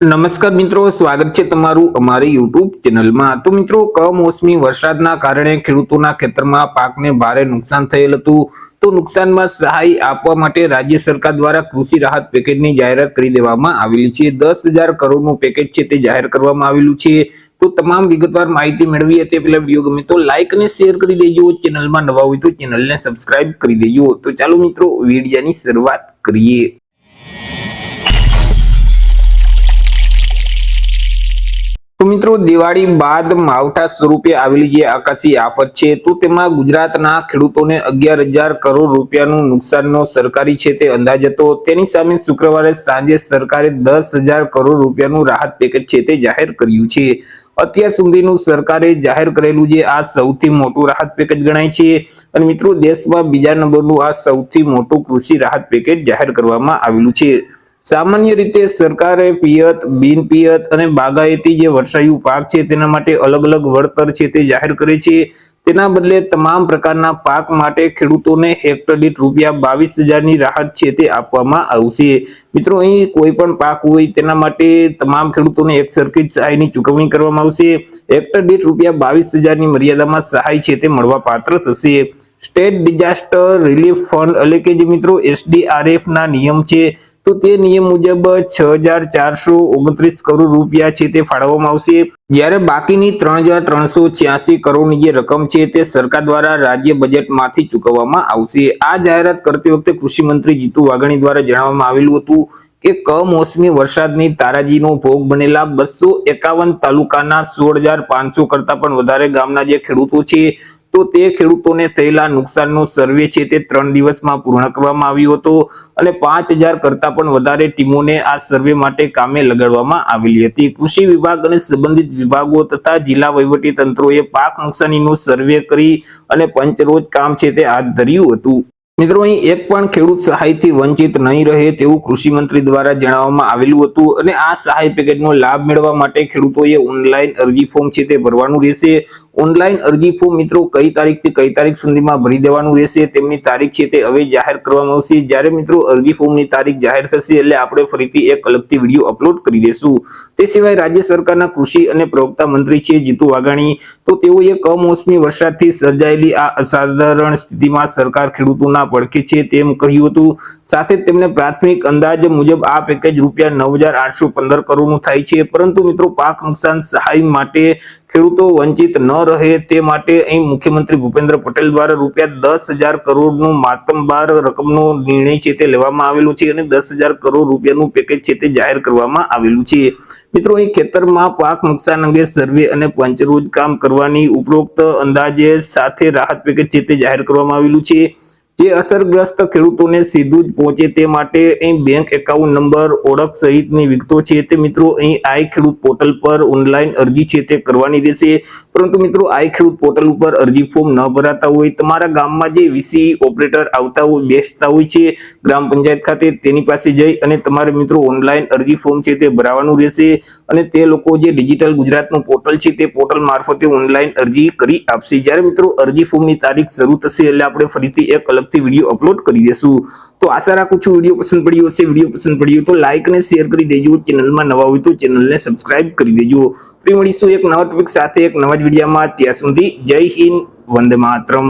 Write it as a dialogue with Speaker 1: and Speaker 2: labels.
Speaker 1: નમસ્કાર મિત્રો, સ્વાગત છે તમારું અમારી યુટ્યુબ ચેનલમાં. તો મિત્રો, કમોસમી વરસાદના કારણે ખેડૂતોના ખેતરમાં પાકને ભારે નુકસાન થયેલ હતું. તો નુકસાનમાં સહાય આપવા માટે રાજ્ય સરકાર દ્વારા કૃષિ રાહત પેકેજની જાહેરાત કરી દેવામાં આવેલી છે. દસ હજાર કરોડનું પેકેજ છે તે જાહેર કરવામાં આવેલું છે. તો તમામ વિગતવાર માહિતી મેળવી તે પહેલા વીડિયો ગમે તો લાઇક અને શેર કરી દેજો. ચેનલમાં નવા હોય તો ચેનલને સબસ્ક્રાઇબ કરી દેજો. તો ચાલો મિત્રો, વિડીયાની શરૂઆત કરીએ. મિત્રો, દિવાળી બાદ માવઠા સ્વરૂપે આવેલી જે આકાશી આફત છે, તો તેમાં ગુજરાતના ખેડૂતોને અગિયાર હજાર કરોડ રૂપિયાનું નુકસાનનો સરકારી છે તે અંદાજ હતો. તેની સામે શુક્રવારે સાંજે સરકારે દસ હજાર કરોડ રૂપિયાનું રાહત પેકેજ છે તે જાહેર કર્યું છે. અત્યાર સુધીનું સરકારે જાહેર કરેલું જે આ સૌથી મોટું રાહત પેકેજ ગણાય છે. અને મિત્રો, દેશમાં બીજા નંબરનું આ સૌથી મોટું કૃષિ રાહત પેકેજ જાહેર કરવામાં આવેલું છે. સામાન્ય રીતે સરકારે પિયત, બિન પિયત અને બાગાયતી જે વર્ષાયુ પાક છે તેના માટે અલગ અલગ વળતર છે તે જાહેર કરે છે. તેના બદલે તમામ પ્રકારના પાક માટે ખેડૂતોને હેક્ટર દીઠ રૂપિયા બાવીસ હજારની રાહત છે તે આપવામાં આવશે. મિત્રો, અહીં કોઈ પણ પાક હોય તેના માટે તમામ ખેડૂતોને એક સરખી સહાયની ચૂકવણી કરવામાં આવશે. હેક્ટર દીઠ રૂપિયા બાવીસ હજારની મર્યાદામાં સહાય છે તે મળવા પાત્ર થશે. સ્ટેટ ડિઝાસ્ટર રિલીફ ફંડ એટલે કે જે મિત્રો એસડીઆરએફ ના નિયમ છે તો તે નિયમ મુજબ છ હજાર ચારસો ઓગણત્રીસ કરોડ રૂપિયા છે તે ફાળવવામાં આવશે. જ્યારે બાકીની ત્રણ હજાર ત્રણસો છ્યાસી કરોડની જે રકમ છે તે સરકાર દ્વારા રાજ્ય બજેટમાંથી ચૂકવવામાં આવશે. આ જાહેરાત કરતી વખતે કૃષિ મંત્રી જીતુ વાઘાણી દ્વારા જણાવવામાં આવેલું હતું કે કમોસમી વરસાદની તારાજીનો ભોગ બનેલા બસો એકાવન તાલુકાના સોળ હજાર પાંચસો કરતા પણ વધારે ગામના જે ખેડૂતો છે, તો તે ખેડૂતોને થયેલા નુકસાનનો સર્વે છે તે ત્રણ દિવસમાં પૂર્ણ કરવામાં આવ્યો હતો અને પાંચ હજાર કરતા પણ વધારે ટીમોને આ સર્વે માટે કામે લગાડવામાં આવેલી હતી. કૃષિ વિભાગ અને સંબંધિત વિભાગો તથા જિલ્લા વહીવટી તંત્રોએ પાક નુકસાનીનો સર્વે કરી અને પંચરોજ કામ છે તે હાથ ધર્યું હતું. મિત્રો, અહીં એક પણ ખેડૂત સહાયથી વંચિત નહીં રહે તેવું કૃષિ મંત્રી દ્વારા જણાવવામાં આવેલું હતું અને આ સહાય પેકેજનો લાભ મેળવવા માટે ખેડૂતોએ ઓનલાઈન અરજી ફોર્મ છે તે ભરવાનું રહેશે. ઓનલાઈન અરજી ફોર્મ મિત્રો કઈ તારીખથી કઈ તારીખ સુધીમાં ભરી દેવાનું રહેશે તેમની તારીખ છે તે હવે જાહેર કરવામાં આવશે. જ્યારે મિત્રો અરજી ફોર્મની તારીખ જાહેર થશે એટલે આપણે ફરીથી એક અલગથી વીડિયો અપલોડ કરી દેશું. તે સિવાય રાજ્ય સરકારના કૃષિ અને પ્રવક્તા મંત્રી છે જીતુ વાઘાણી. તો તેઓએ કમોસમી વરસાદથી સર્જાયેલી આ અસાધારણ સ્થિતિમાં સરકાર ખેડૂતોના પડખે છે તેમ કહ્યું હતું. સાથે તેમણે પ્રાથમિક અંદાજ મુજબ આ પેકેજ રૂપિયા નવ હજાર કરોડનું થાય છે. પરંતુ મિત્રો, પાક નુકસાન સહાય માટે ખેડૂતો વંચિત ન રહે તે માટે અહીં મુખ્યમંત્રી ભૂપેન્દ્ર પટેલ દ્વારા રૂપિયા દસ હજાર કરોડનું માતમબાર રકમનો નિર્ણય છે તે લેવામાં આવેલો છે અને દસ હજાર કરોડ રૂપિયાનું પેકેજ છે તે જાહેર કરવામાં આવેલું છે. મિત્રો, અહીં ખેતરમાં પાક નુકસાન અંગે સર્વે અને પંચરોજ કામ કરવાની ઉપરોક્ત અંદાજે સાથે રાહત પેકેજ છે તે જાહેર કરવામાં આવેલું છે. જે અસરગ્રસ્ત ખેડૂતોને સીધું જ પહોંચે તે માટે અહીં બેંક એકાઉન્ટ નંબર ઓળખ સહિતની વિગતો છે તે મિત્રો અહીં આઈ ખેડૂત પોર્ટલ પર ઓનલાઈન અરજી છે તે કરવાની રહેશે. પરંતુ મિત્રો આઈ ખેડૂત પોર્ટલ ઉપર અરજી ફોર્મ ન ભરાતા હોય, તમારા ગામમાં જે વીસી ઓપરેટર આવતા હોય, બેસતા હોય છે, ગ્રામ પંચાયત ખાતે તેની પાસે જઈ અને તમારે મિત્રો ઓનલાઈન અરજી ફોર્મ છે તે ભરાવાનું રહેશે અને તે લોકો જે ડિજિટલ ગુજરાતનું પોર્ટલ છે તે પોર્ટલ મારફતે ઓનલાઈન અરજી કરી આપશે. જ્યારે મિત્રો અરજી ફોર્મની તારીખ શરૂ થશે એટલે આપણે ફરીથી એક અલગ અલગથી વીડિયો અપલોડ કરી દેશું. તો આશા રાખું છું વીડિયો પસંદ પડ્યો હશે. વીડિયો પસંદ પડ્યો તો લાઈક અને શેર કરી દેજો. ચેનલમાં નવા હોય તો ચેનલને સબસ્ક્રાઇબ કરી દેજો. ફરી મળીશું એક નવા ટોપિક સાથે, એક નવા જ વિડીયોમાં ત્યાં સુધી જય હિન્દ, વંદે માતરમ.